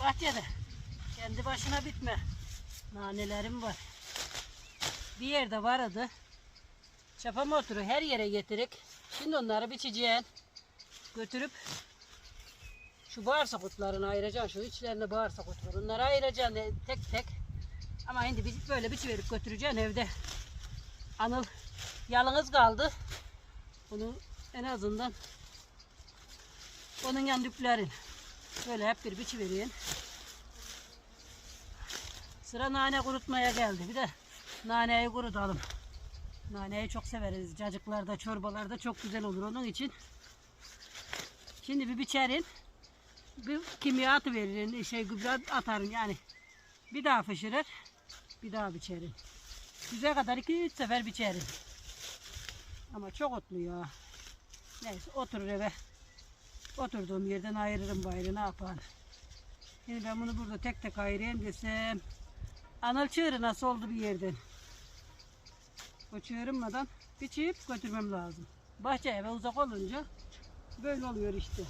Bahçede. Kendi başına bitme. Nanelerim var. Bir yerde vardı. Çapa motoru her yere getirip şimdi onları biçeceğim. Götürüp şu bağırsak otlarını ayıracaksın. Şu içlerine bağırsak otları. Onları ayıracaksın e, tek tek. Ama şimdi biz böyle biçiverip götüreceksin evde. Anıl yalnız kaldı. Bunu en azından onun yandıkların böyle hep bir biçi vereyim. Sıra nane kurutmaya geldi. Bir de naneyi kurutalım. Naneyi çok severiz. Cacıklarda, çorbalarda çok güzel olur onun için. Şimdi bir biçerin. Bir kimya atı veririn. Şey gübre atarım yani. Bir daha fışırır. Bir daha biçerim. Güzel kadar iki üç sefer biçerim. Ama çok otlu ya. Neyse oturur eve. Oturduğum yerden ayırırım bayrı ne yapalım. Şimdi ben bunu burada tek tek ayırayım desem. Anıl çığırı nasıl oldu bir yerden. O çığırınmadan biçip götürmem lazım. Bahçe eve uzak olunca böyle oluyor işte.